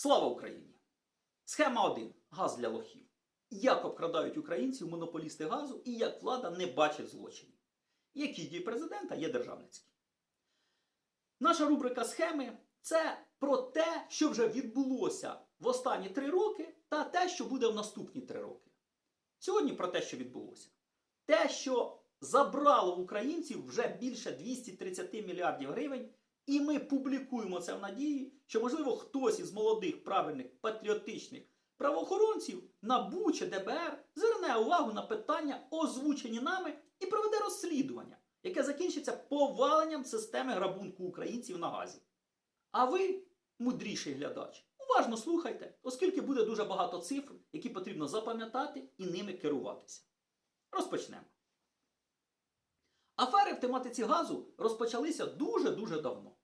Слава Україні! Схема 1. Газ для лохів. Як обкрадають українців монополісти газу і як влада не бачить злочинів. Які дії президента є державницькі. Наша рубрика схеми це про те, що вже відбулося в останні три роки, та те, що буде в наступні три роки. Сьогодні про те, що відбулося. Те, що забрало українців вже більше 230 мільярдів гривень, і ми публікуємо це в надії, що, можливо, хтось із молодих, правильних, патріотичних правоохоронців НАБУ чи ДБР зверне увагу на питання, озвучені нами, і проведе розслідування, яке закінчиться поваленням системи грабунку українців на газі. А ви, мудріший глядач, уважно слухайте, оскільки буде дуже багато цифр, які потрібно запам'ятати і ними керуватися. Розпочнемо. Афери в тематиці газу розпочалися дуже-дуже давно.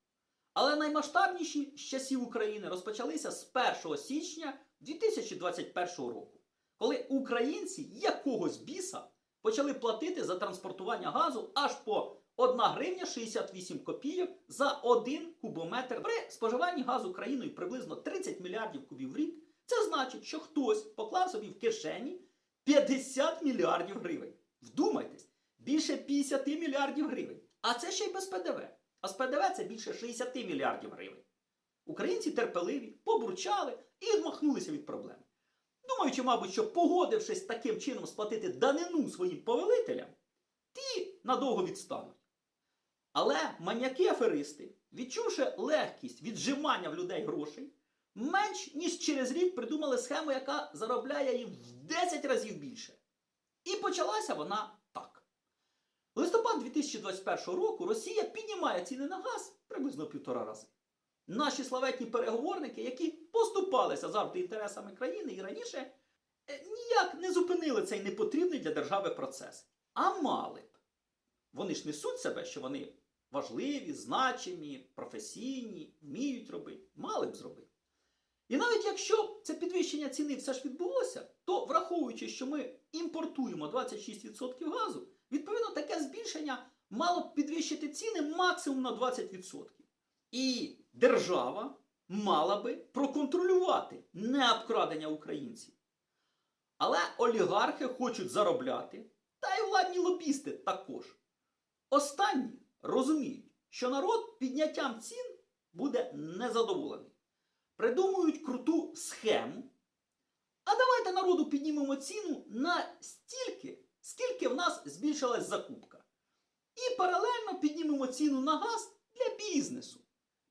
Але наймасштабніші з часів України розпочалися з 1 січня 2021 року, коли українці якогось біса почали платити за транспортування газу аж по 1 гривня 68 копійок за 1 кубометр при споживанні газу країною приблизно 30 мільярдів кубів в рік. Це значить, що хтось поклав собі в кишені 50 мільярдів гривень. Вдумайтесь, більше 50 мільярдів гривень. А це ще й без ПДВ. А з ПДВ це більше 60 мільярдів гривень. Українці терпеливі, побурчали і відмахнулися від проблеми. Думаючи, мабуть, що погодившись таким чином сплатити данину своїм повелителям, ті надовго відстануть. Але маніяки-аферисти, відчувши легкість віджимання в людей грошей, менш ніж через рік придумали схему, яка заробляє їм в 10 разів більше. І почалася вона. Листопад 2021 року Росія піднімає ціни на газ приблизно півтора рази. Наші славетні переговорники, які поступалися завжди інтересами країни і раніше, е, ніяк не зупинили цей непотрібний для держави процес. А мали б. Вони ж несуть себе, що вони важливі, значимі, професійні, вміють робити, мали б зробити. І навіть якщо це підвищення ціни все ж відбулося, то враховуючи, що ми імпортуємо 26% газу, відповідно таке збільшення мало б підвищити ціни максимум на 20%. І держава мала би проконтролювати необкрадення українців. Але олігархи хочуть заробляти, та й владні лобісти також. Останні розуміють, що народ підняттям цін буде незадоволений. Придумують круту схему. А давайте народу піднімемо ціну на стільки, скільки в нас збільшилась закупка. І паралельно піднімемо ціну на газ для бізнесу.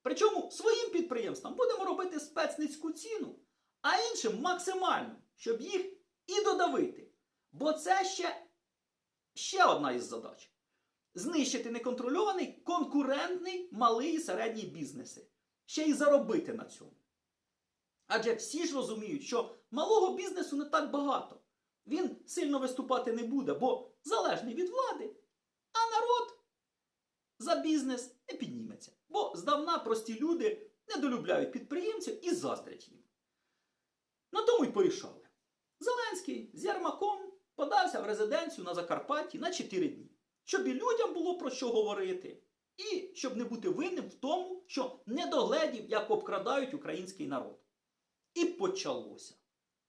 Причому своїм підприємствам будемо робити спецницьку ціну, а іншим максимальну, щоб їх і додавити. Бо це ще, ще одна із задач. Знищити неконтрольований конкурентний малий і середній бізнеси. Ще й заробити на цьому. Адже всі ж розуміють, що малого бізнесу не так багато. Він сильно виступати не буде, бо залежний від влади, а народ за бізнес не підніметься. Бо здавна прості люди недолюбляють підприємців і заздрять їм. На тому й порішали. Зеленський з Ярмаком подався в резиденцію на Закарпатті на 4 дні, щоб і людям було про що говорити, і щоб не бути винним в тому, що не догледів, як обкрадають український народ. І почалося.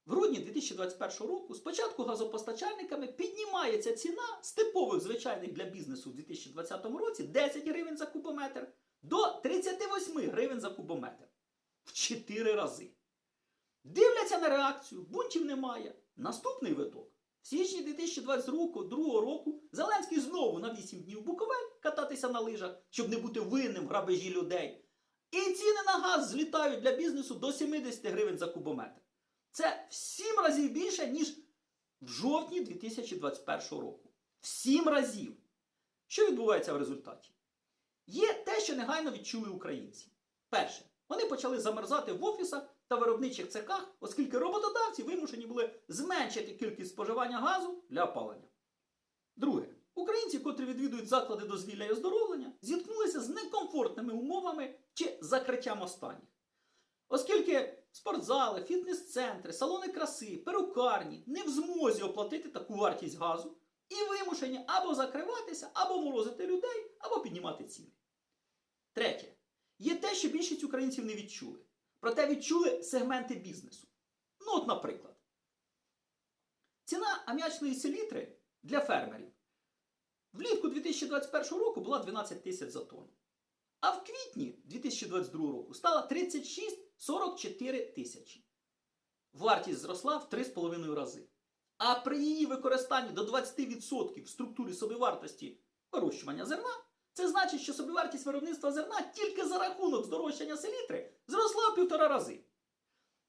В грудні 2021 року спочатку газопостачальниками піднімається ціна з типових звичайних для бізнесу в 2020 році 10 гривень за кубометр до 38 гривень за кубометр. В 4 рази. Дивляться на реакцію, бунтів немає. Наступний виток. В січні 2022 року Зеленський знову на 8 днів Буковель кататися на лижах, щоб не бути винним в грабежі людей. І ціни на газ злітають для бізнесу до 70 гривень за кубометр. Це в 7 разів більше, ніж в жовтні 2021 року. В 7 разів. Що відбувається в результаті? Є те, що негайно відчули українці. Перше, вони почали замерзати в офісах та виробничих цехах, оскільки роботодавці вимушені були зменшити кількість споживання газу для опалення. Друге, українці, котрі відвідують заклади дозвілля і оздоровлення, зіткнулися з некомфортними умовами чи закриттям останніх. Оскільки спортзали, фітнес-центри, салони краси, перукарні не в змозі оплатити таку вартість газу і вимушені або закриватися, або морозити людей, або піднімати ціни. Третє. Є те, що більшість українців не відчули. проте відчули сегменти бізнесу. Ну, от, наприклад, ціна аміачної селітри для фермерів влітку 2021 року була 12 тисяч за тонну. А в квітні 2022 року стала 36-44 тисячі. Вартість зросла в 3,5 рази. А при її використанні до 20% в структурі собівартості вирощування зерна, це значить, що собівартість виробництва зерна тільки за рахунок здорожчання селітри зросла в півтора рази.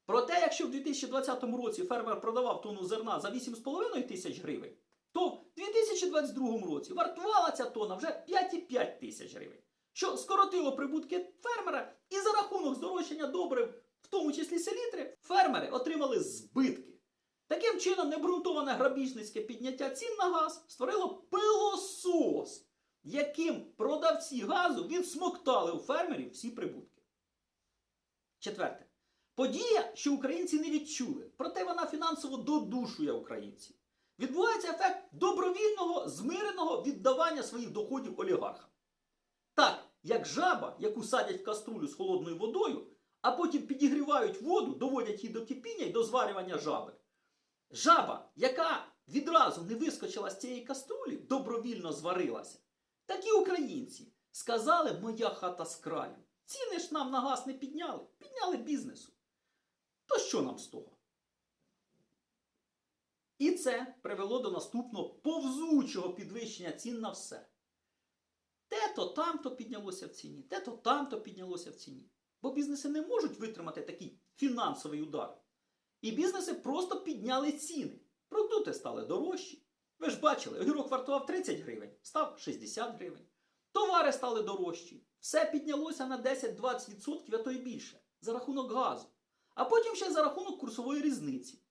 Проте, якщо в 2020 році фермер продавав тонну зерна за 8,5 тисяч гривень, то в 2022 році вартувала ця тонна вже 5,5 тисяч гривень, що скоротило прибутки фермера, і за рахунок здорожчання добрив, в тому числі селітри, фермери отримали збитки. Таким чином, необґрунтоване грабіжницьке підняття цін на газ створило пилосос, яким продавці газу відсмоктали у фермерів всі прибутки. Четверте. Подія, що українці не відчули, проте вона фінансово додушує українців. Відбувається ефект добровільного, змиреного віддавання своїх доходів олігархам. Як жаба, яку садять в каструлю з холодною водою, а потім підігрівають воду, доводять її до кипіння і до зварювання жаби. Жаба, яка відразу не вискочила з цієї каструлі, добровільно зварилася. Такі українці сказали, моя хата з краю. Ціни ж нам на газ не підняли, підняли бізнесу. То що нам з того? І це привело до наступного повзучого підвищення цін на все. Те-то там-то піднялося в ціні, те-то там-то піднялося в ціні. Бо бізнеси не можуть витримати такий фінансовий удар. І бізнеси просто підняли ціни. Продукти стали дорожчі. Ви ж бачили, огірок вартував 30 гривень, став 60 гривень. Товари стали дорожчі. Все піднялося на 10-20%, а то й більше. За рахунок газу. А потім ще за рахунок курсової різниці.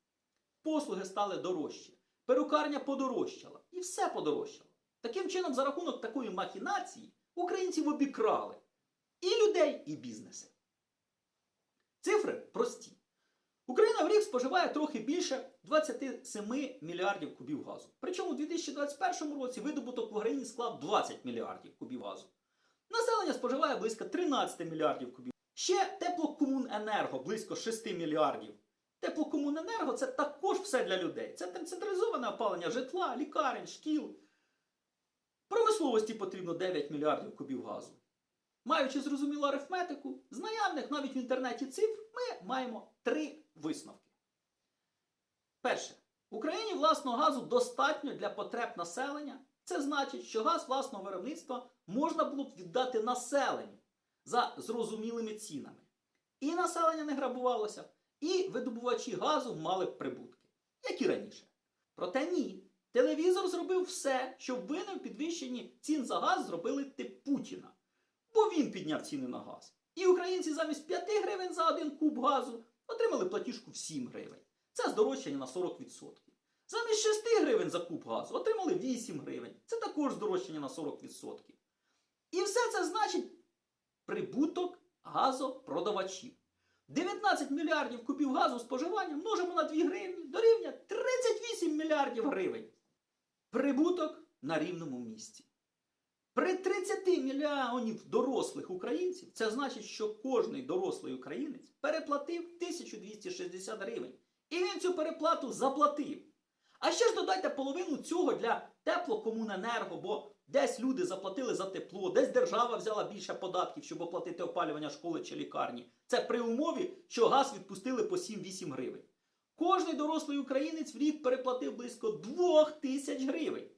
Послуги стали дорожчі. Перукарня подорожчала. І все подорожчало. Таким чином, за рахунок такої махінації, українців обікрали. І людей, і бізнеси. Цифри прості. Україна в рік споживає трохи більше 27 мільярдів кубів газу. Причому у 2021 році видобуток в Україні склав 20 мільярдів кубів газу. Населення споживає близько 13 мільярдів кубів. Ще теплокомуненерго близько 6 мільярдів. Теплокомуненерго це також все для людей. Це централізоване опалення житла, лікарень, шкіл. Промисловості потрібно 9 мільярдів кубів газу. Маючи зрозумілу арифметику, з наявних навіть в інтернеті цифр, ми маємо три висновки. Перше. Україні власного газу достатньо для потреб населення. Це значить, що газ власного виробництва можна було б віддати населенню за зрозумілими цінами. І населення не грабувалося, і видобувачі газу мали б прибутки, як і раніше. Проте ні. Телевізор зробив все, щоб винен в підвищенні цін за газ зробили тип Путіна. Бо він підняв ціни на газ. І українці замість 5 гривень за один куб газу отримали платіжку в 7 гривень. Це здорожчання на 40%. Замість 6 гривень за куб газу отримали 8 гривень. Це також здорожчання на 40%. І все це значить прибуток газопродавачів. 19 мільярдів кубів газу споживання множимо на 2 гривні дорівнює 38 мільярдів гривень. Прибуток на рівному місці. При 30 мільйонів дорослих українців це значить, що кожний дорослий українець переплатив 1260 гривень. І він цю переплату заплатив. А ще ж додайте половину цього для теплокомуненерго, бо десь люди заплатили за тепло, десь держава взяла більше податків, щоб оплатити опалювання школи чи лікарні. Це при умові, що газ відпустили по 7-8 гривень. Кожний дорослий українець в рік переплатив близько 2 тисяч гривень.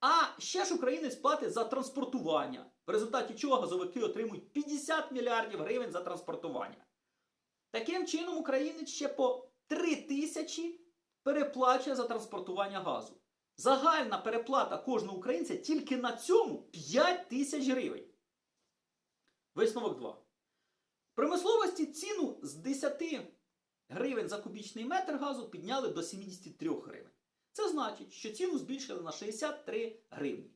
А ще ж українець платить за транспортування, в результаті чого газовики отримують 50 мільярдів гривень за транспортування. Таким чином, українець ще по 3 тисячі переплачує за транспортування газу. Загальна переплата кожного українця тільки на цьому 5 тисяч гривень. Висновок 2. В промисловості ціну з 10 гривень за кубічний метр газу підняли до 73 гривень. Це значить, що ціну збільшили на 63 гривні.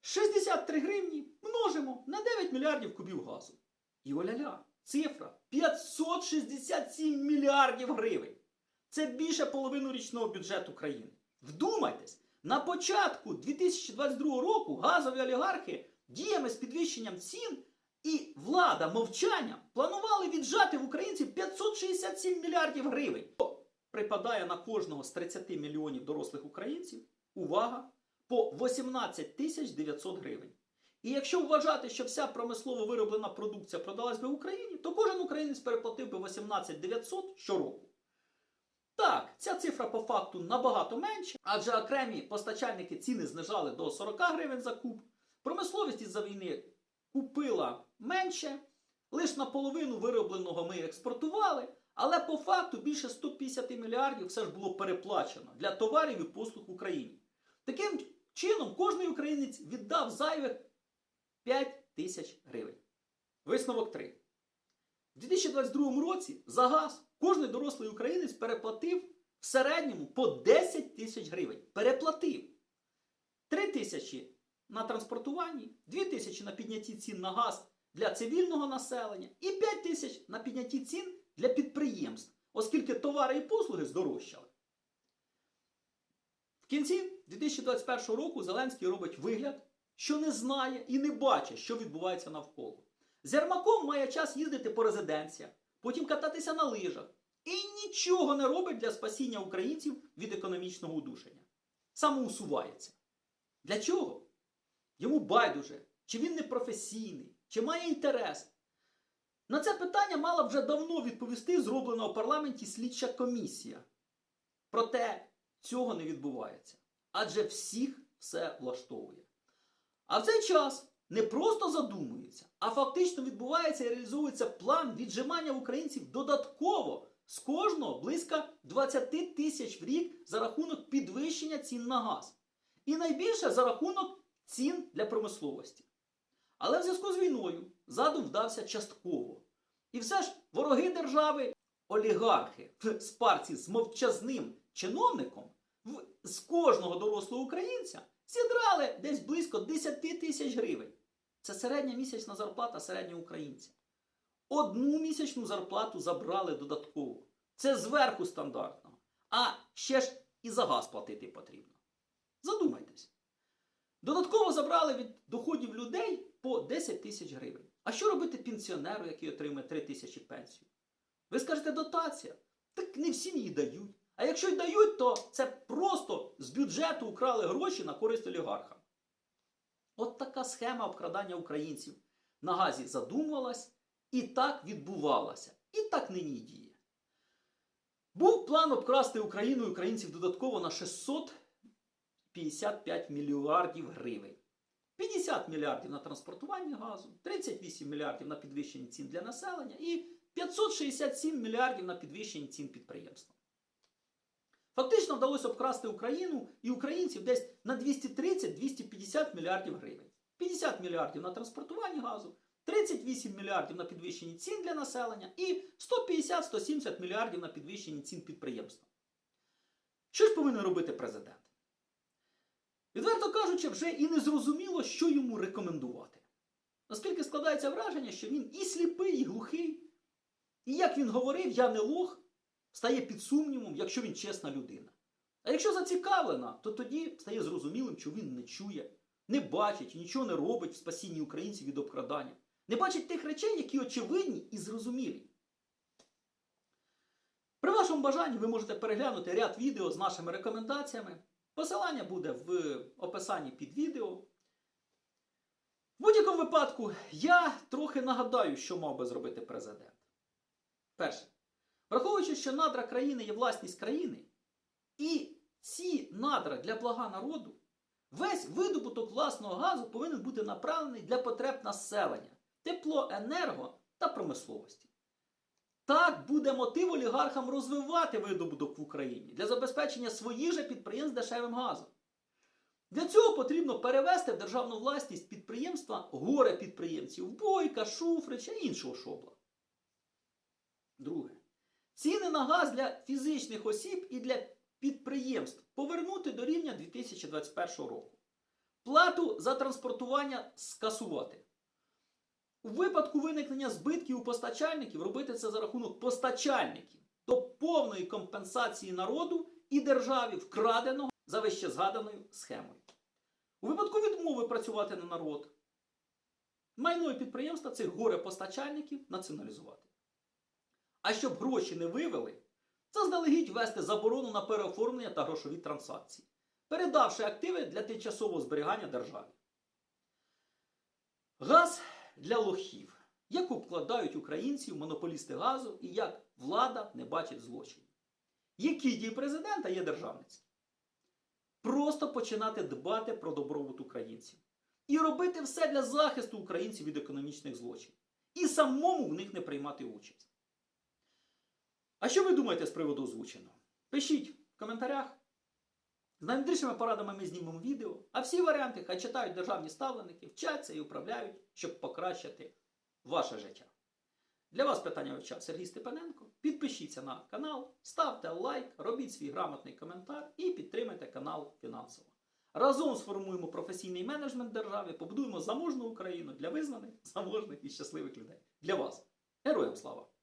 63 гривні множимо на 9 мільярдів кубів газу. І оля-ля, цифра 567 мільярдів гривень. Це більше половини річного бюджету країни. Вдумайтесь, на початку 2022 року газові олігархи діями з підвищенням цін і влада мовчанням планували віджати в українців 567 мільярдів гривень. Що Припадає на кожного з 30 мільйонів дорослих українців. Увага! По 18 тисяч 900 гривень. І якщо вважати, що вся промислово вироблена продукція продалась би в Україні, то кожен українець переплатив би 18 900 щороку. Так, ця цифра по факту набагато менша, адже окремі постачальники ціни знижали до 40 гривень за куб. Промисловість із-за війни купила менше, лише наполовину виробленого ми експортували, але по факту більше 150 мільярдів все ж було переплачено для товарів і послуг в Україні. Таким чином, кожний українець віддав зайвих 5 тисяч гривень. Висновок 3. У 2022 році за газ кожний дорослий українець переплатив в середньому по 10 тисяч гривень. Переплатив 3 тисячі на транспортуванні, 2 тисячі на піднятті цін на газ для цивільного населення і 5 тисяч на піднятті цін для підприємств, оскільки товари і послуги здорожчали. В кінці 2021 року Зеленський робить вигляд, що не знає і не бачить, що відбувається навколо. З Ярмаком має час їздити по резиденціях, потім кататися на лижах і нічого не робить для спасіння українців від економічного удушення. Самоусувається. Для чого? Йому байдуже, чи він не професійний, чи має інтерес. На це питання мала вже давно відповісти зроблена у парламенті слідча комісія. Проте цього не відбувається. Адже всіх все влаштовує. А в цей час не просто задумується, а фактично відбувається і реалізовується план віджимання українців додатково з кожного близько 20 тисяч в рік за рахунок підвищення цін на газ. І найбільше за рахунок цін для промисловості. Але в зв'язку з війною задум вдався частково. І все ж вороги держави, олігархи в спарці з мовчазним чиновником в- з кожного дорослого українця зідрали десь близько 10 тисяч гривень. Це середня місячна зарплата середнього українця. Одну місячну зарплату забрали додатково. Це зверху стандартного. А ще ж і за газ платити потрібно. Задумайтесь. Додатково забрали від доходів людей по 10 тисяч гривень. А що робити пенсіонеру, який отримує 3 тисячі пенсію? Ви скажете дотація? Так не всім її дають. А якщо й дають, то це просто з бюджету украли гроші на користь олігархам. От така схема обкрадання українців на газі задумувалась і так відбувалася. І так нині діє. Був план обкрасти Україну і українців додатково на 655 мільярдів гривень. 50 мільярдів на транспортування газу, 38 мільярдів на підвищення цін для населення і 567 мільярдів на підвищення цін підприємствам. Фактично вдалося обкрасти Україну і українців десь на 230-250 мільярдів гривень. 50 мільярдів на транспортування газу, 38 мільярдів на підвищення цін для населення і 150-170 мільярдів на підвищення цін підприємствам. Що ж повинен робити президент? Відверто кажучи, вже і не зрозуміло, що йому рекомендувати. Оскільки складається враження, що він і сліпий, і глухий. І як він говорив, я не лох, стає під сумнівом, якщо він чесна людина. А якщо зацікавлена, то тоді стає зрозумілим, що він не чує, не бачить нічого не робить в спасінні українців від обкрадання. Не бачить тих речей, які очевидні і зрозумілі. При вашому бажанні ви можете переглянути ряд відео з нашими рекомендаціями. Посилання буде в описанні під відео. В будь-якому випадку я трохи нагадаю, що мав би зробити президент. Перше. Враховуючи, що надра країни є власність країни, і ці надра для блага народу, весь видобуток власного газу повинен бути направлений для потреб населення, тепло, енерго та промисловості. Так буде мотив олігархам розвивати видобуток в Україні для забезпечення своїх же підприємств дешевим газом. Для цього потрібно перевести в державну власність підприємства горе підприємців Бойка, Шуфрича і іншого шобла. Друге. Ціни на газ для фізичних осіб і для підприємств повернути до рівня 2021 року. Плату за транспортування скасувати. У випадку виникнення збитків у постачальників робити це за рахунок постачальників до повної компенсації народу і державі вкраденого за вище згаданою схемою. У випадку відмови працювати на народ майно підприємства цих горе-постачальників націоналізувати. А щоб гроші не вивели, заздалегідь ввести заборону на переоформлення та грошові транзакції, передавши активи для тимчасового зберігання державі. Газ для лохів. Як обкладають українців монополісти газу і як влада не бачить злочинів. Які дії президента є державницькими? Просто починати дбати про добробут українців і робити все для захисту українців від економічних злочинів. І самому в них не приймати участь. А що ви думаєте з приводу озвученого? Пишіть в коментарях. З найбільшими порадами ми знімемо відео, а всі варіанти хай читають державні ставленики, вчаться і управляють, щоб покращити ваше життя. Для вас питання вивчав Сергій Степаненко. Підпишіться на канал, ставте лайк, робіть свій грамотний коментар і підтримайте канал фінансово. Разом сформуємо професійний менеджмент держави, побудуємо заможну Україну для визнаних, заможних і щасливих людей. Для вас. Героям слава!